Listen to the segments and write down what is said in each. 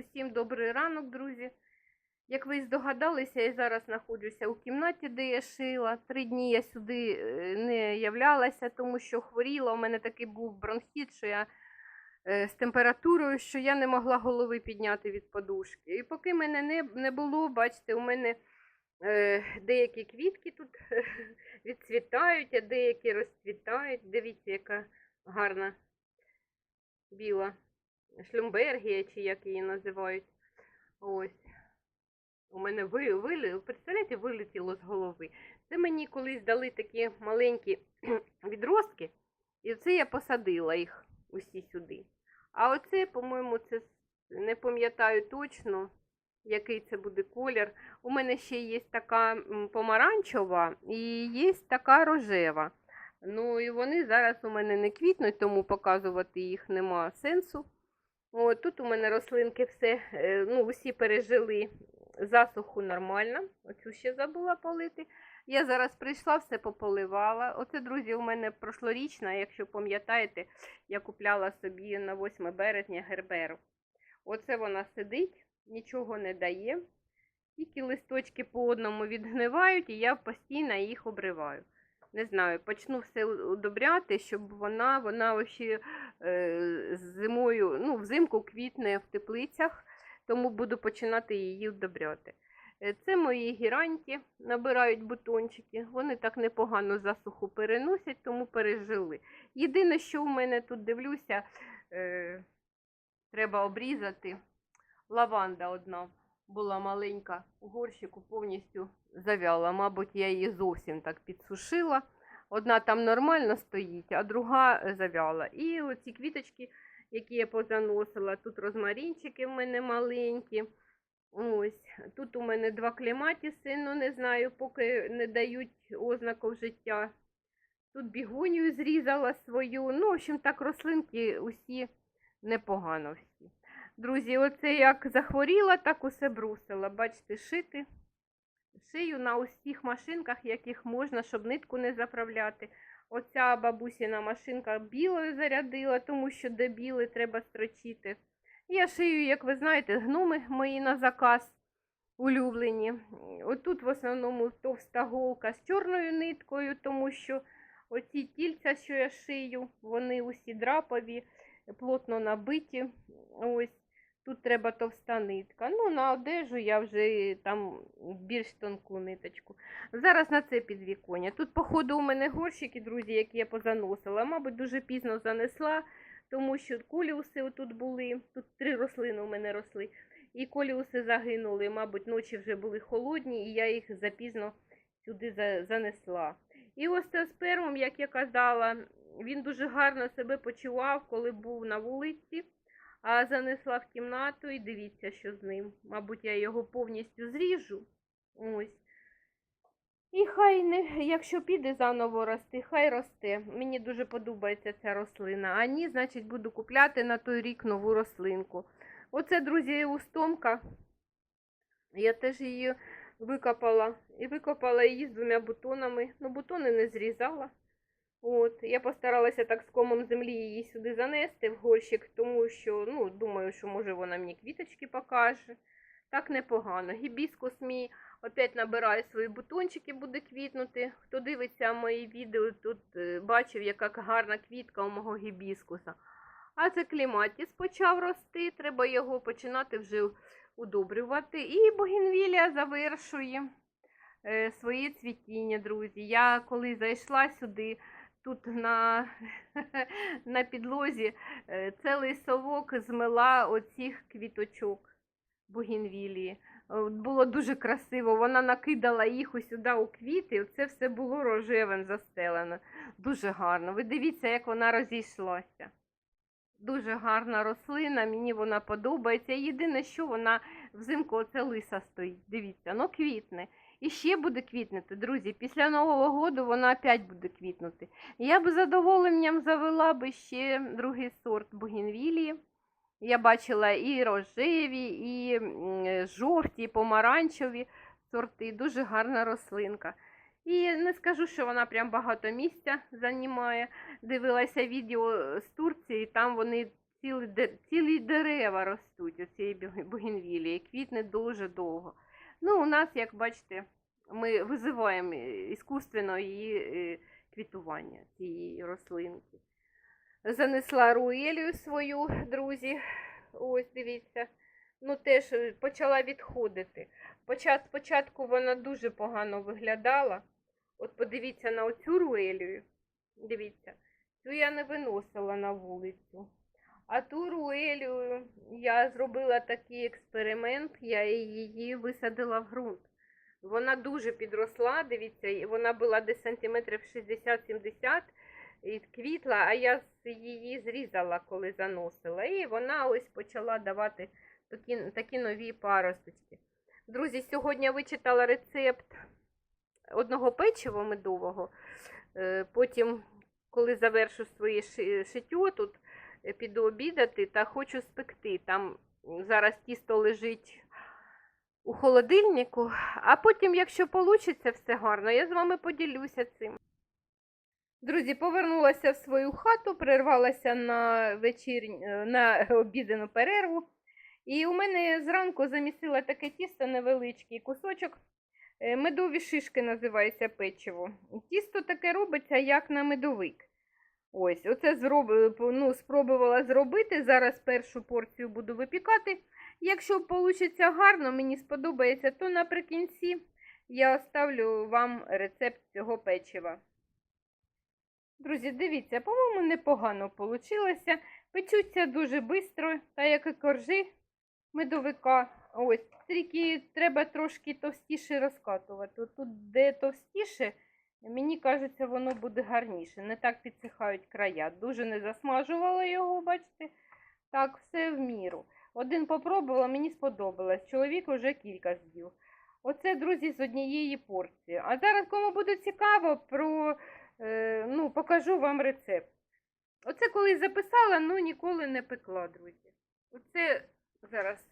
Усім добрий ранок, друзі. Як ви здогадалися, я зараз знаходжуся у кімнаті, де я шила. Три дні я сюди е, не являлася, тому що хворіла. У мене такий був бронхіт, що я е, з температурою, що я не могла голови підняти від подушки. І поки мене не, не було, бачите, у мене е, деякі квітки тут відцвітають, а деякі розцвітають. Дивіться, яка гарна біла шлюмбергія, чи як її називають. Ось. У мене ви, вили, представляєте, вилетіло з голови. Це мені колись дали такі маленькі відростки, і це я посадила їх усі сюди. А оце, по-моєму, це не пам'ятаю точно, який це буде колір. У мене ще є така помаранчева і є така рожева. Ну і вони зараз у мене не квітнуть, тому показувати їх нема сенсу. О, тут у мене рослинки все, е, ну, усі пережили засуху нормально. Оцю ще забула полити. Я зараз прийшла, все пополивала. Оце, друзі, у мене прошлорічна, якщо пам'ятаєте, я купляла собі на 8 березня герберу. Оце вона сидить, нічого не дає. Тільки листочки по одному відгнивають, і я постійно їх обриваю. Не знаю, почну все удобряти, щоб вона, вона ще зимою, ну, взимку квітне в теплицях, тому буду починати її удобряти. Е, Це мої гіранті, набирають бутончики. Вони так непогано засуху переносять, тому пережили. Єдине, що в мене тут дивлюся, е, треба обрізати. Лаванда одна була маленька у горщику, повністю завяла. Мабуть, я її зовсім так підсушила. Одна там нормально стоїть, а друга е, завяла. І оці квіточки, які я позаносила, тут розмарінчики в мене маленькі. Ось тут у мене два клематіси, ну не знаю, поки не дають ознаків життя. Тут бігонію зрізала свою. Ну, в общем, так рослинки усі непогано всі. Друзі, оце як захворіла, так усе брусила. Бачите, шити. Шию на усіх машинках, яких можна, щоб нитку не заправляти. Оця бабусіна машинка білою зарядила, тому що де білий треба строчити. Я шию, як ви знаєте, гноми мої на заказ улюблені. Отут в основному товста голка з чорною ниткою, тому що оці тільця, що я шию, вони усі драпові, плотно набиті. Ось тут треба товста нитка. Ну, на одежу я вже там більш тонку ниточку. Зараз на це підвіконня. Тут, походу, у мене горщики, друзі, які я позаносила. Мабуть, дуже пізно занесла, тому що коліуси тут були. Тут три рослини у мене росли. І коліуси загинули, мабуть, ночі вже були холодні, і я їх запізно сюди занесла. І остеоспермом, як я казала, він дуже гарно себе почував, коли був на вулиці, а занесла в кімнату і дивіться, що з ним. Мабуть, я його повністю зріжу. Ось. І хай не, якщо піде заново рости, хай росте. Мені дуже подобається ця рослина. А ні, значить, буду купляти на той рік нову рослинку. Оце, друзі, устомка. Я теж її викопала. І викопала її з двома бутонами. Ну, бутони не зрізала. От, я постаралася так з комом землі її сюди занести в горщик, тому що, ну, думаю, що може вона мені квіточки покаже. Так непогано. Гібіскус мій опять набирає свої бутончики, буде квітнути. Хто дивиться мої відео, тут е, бачив, яка гарна квітка у мого гібіскуса. А це кліматіс почав рости, треба його починати вже удобрювати. І Богінвілія завершує е, своє цвітіння, друзі. Я коли зайшла сюди, тут на, на підлозі е, цілий совок змила оцих квіточок Богінвілії. Е, Було дуже красиво. Вона накидала їх ось сюди у квіти. Це все було рожевим застелено. Дуже гарно. Ви дивіться, як вона розійшлася. Дуже гарна рослина, мені вона подобається. Єдине, що вона взимку оце лиса стоїть. Дивіться, ну квітне. І ще буде квітнути, друзі. Після Нового року вона опять буде квітнути. Я б задоволенням завела би ще другий сорт бугінвілії. Я бачила і рожеві, і жовті, і помаранчеві сорти. Дуже гарна рослинка. І не скажу, що вона прям багато місця займає. Дивилася відео з Турції, там вони цілі, цілі дерева ростуть у цієї бугенвілії, квітне дуже довго. Ну, у нас, як бачите, ми визиваємо е, іскусственно її е, квітування цієї рослинки. Занесла руелію свою, друзі. Ось дивіться. Ну, теж е, почала відходити. Почат, спочатку вона дуже погано виглядала. От подивіться на оцю руелію. Дивіться, цю я не виносила на вулицю. А ту руелію я зробила такий експеримент, я її висадила в ґрунт. Вона дуже підросла, дивіться, вона була десь сантиметрів 60-70 і квітла, а я її зрізала, коли заносила. І вона ось почала давати такі, такі нові паросточки. Друзі, сьогодні я вичитала рецепт одного печива медового. Е, Потім, коли завершу своє ши- шиття, тут е, піду обідати та хочу спекти. Там зараз тісто лежить у холодильнику, а потім, якщо вийде все гарно, я з вами поділюся цим. Друзі, повернулася в свою хату, перервалася на вечір... на обідену перерву. І у мене зранку замісила таке тісто невеличкий кусочок. Е, Медові шишки називається печиво. Тісто таке робиться, як на медовик. Ось, оце зроб... ну, спробувала зробити. Зараз першу порцію буду випікати. Якщо вийде гарно, мені сподобається, то наприкінці я оставлю вам рецепт цього печива. Друзі, дивіться, по-моєму, непогано вийшло. Печуться дуже швидко, та як і коржі медовика. Ось, тільки треба трошки товстіше розкатувати. Тут, де товстіше, мені кажеться, воно буде гарніше. Не так підсихають края. Дуже не засмажувала його, бачите? Так, все в міру. Один попробувала, мені сподобалось. Чоловік вже кілька з'їв. Оце, друзі, з однієї порції. А зараз, кому буде цікаво, про, е, ну, покажу вам рецепт. Оце коли записала, ну ніколи не пекла, друзі. Оце зараз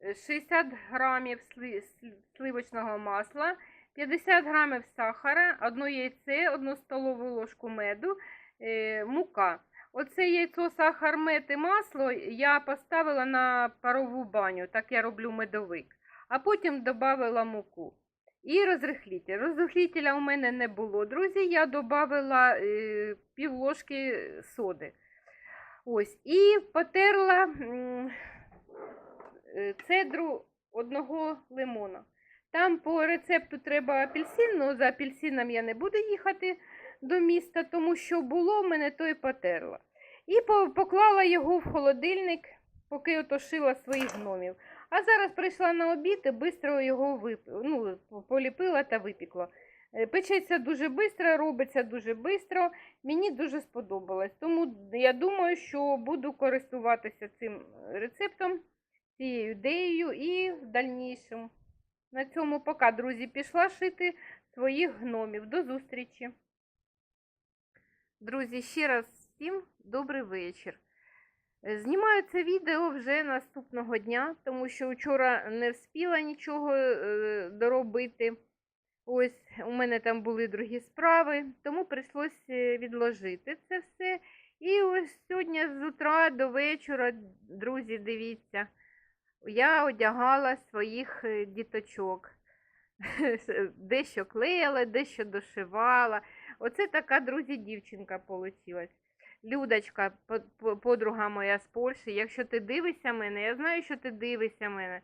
е, 60 грамів сли- сли- сливочного масла, 50 грамів сахара, одно яйце, одну столову ложку меду, е, мука. Оце яйцо, сахар, мед і масло я поставила на парову баню, так я роблю медовик. А потім додала муку. І розрихлітель. Розрихлітеля у мене не було, друзі. Я додала е, пів ложки соди. Ось. І потерла е, цедру одного лимона. Там по рецепту треба апельсин, але за апельсином я не буду їхати до міста, тому що було в мене, то і потерла. І поклала його в холодильник, поки отошила своїх гномів. А зараз прийшла на обід і швидко його вип... ну, поліпила та випікла. Е, Печеться дуже швидко, робиться дуже швидко. Мені дуже сподобалось. Тому я думаю, що буду користуватися цим рецептом, цією ідеєю і в дальнішому. На цьому пока, друзі, пішла шити своїх гномів. До зустрічі! Друзі, ще раз всім добрий вечір. Е, Знімаю це відео вже наступного дня, тому що вчора не вспіла нічого е, доробити. Ось у мене там були другі справи, тому прийшлось е, відложити це все. І ось сьогодні з утра до вечора, друзі, дивіться, я одягала своїх е, діточок. Дещо клеїла, дещо дошивала. Оце така, друзі, дівчинка получилась. Людочка, по- по- подруга моя з Польщі, якщо ти дивишся мене, я знаю, що ти дивишся мене.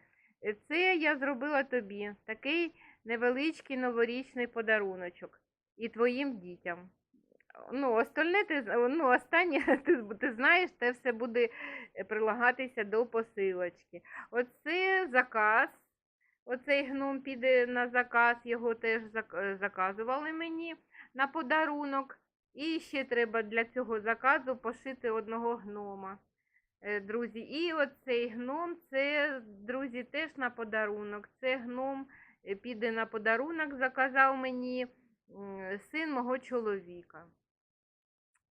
Це я зробила тобі такий невеличкий новорічний подаруночок і твоїм дітям. Ну, остальне ти, ну, останнє ти, ти знаєш, це все буде е, прилагатися до посилочки. Оце заказ. Оцей гном піде на заказ, його теж е, заказували мені на подарунок. І ще треба для цього заказу пошити одного гнома. Е, Друзі, і оцей гном, це, друзі, теж на подарунок. Це гном піде на подарунок, заказав мені син мого чоловіка.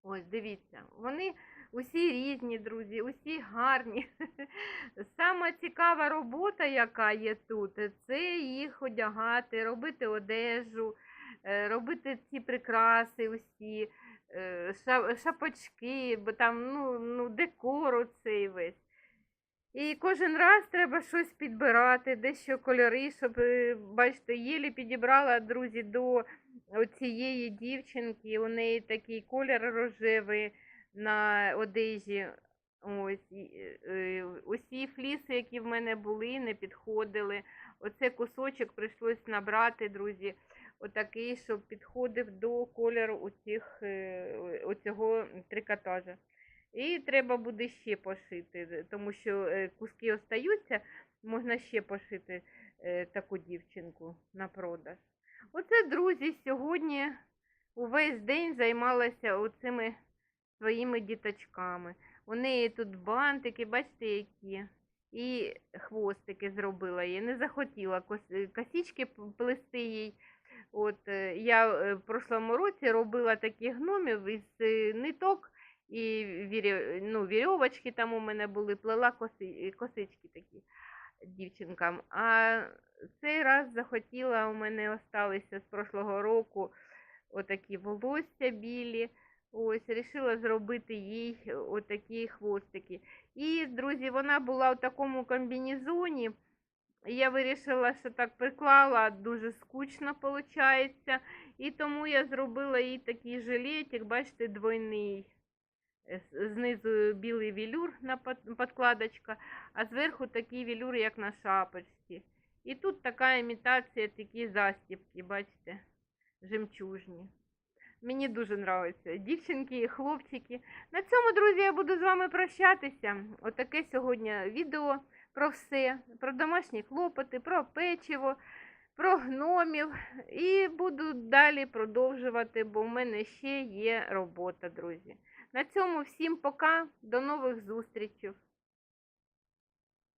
Ось, дивіться, вони усі різні, друзі, усі гарні. Сама цікава робота, яка є тут, це їх одягати, робити одежу, е, робити ці прикраси усі. е, шапочки, бо там ну, ну, декор оцей весь. І кожен раз треба щось підбирати, дещо кольори, щоб, е, бачите, єлі підібрала, друзі, до цієї дівчинки. У неї такий колір рожевий на одежі. Ось, е, усі фліси, які в мене були, не підходили. Оце кусочок прийшлось набрати, друзі, отакий, щоб підходив до кольору оцих, е, оцього трикотажа. І треба буде ще пошити, тому що е, куски остаються, можна ще пошити е, таку дівчинку на продаж. Оце, друзі, сьогодні увесь день займалася оцими своїми діточками. У неї тут бантики, бачите, які. І хвостики зробила їй. Не захотіла кос- косички плести їй. От, е, я е, в прошлому році робила таких гномів із е, ниток і ну, вірьовочки там у мене були, плела коси, косички такі дівчинкам. А цей раз захотіла, у мене осталися з прошлого року отакі волосся білі. Ось, вирішила зробити їй отакі хвостики. І, друзі, вона була в такому комбінезоні. Я вирішила, що так приклала, дуже скучно виходить. І тому я зробила їй такий жилетик, бачите, двойний. Знизу білий велюр на под- подкладочка, а зверху такий велюр, як на шапочці. І тут така імітація, такі застібки, бачите, жемчужні. Мені дуже подобається. Дівчинки і хлопчики. На цьому, друзі, я буду з вами прощатися. Отаке сьогодні відео про все, про домашні клопоти, про печиво, про гномів. І буду далі продовжувати, бо в мене ще є робота, друзі. На цьому всім пока, до нових зустрічей.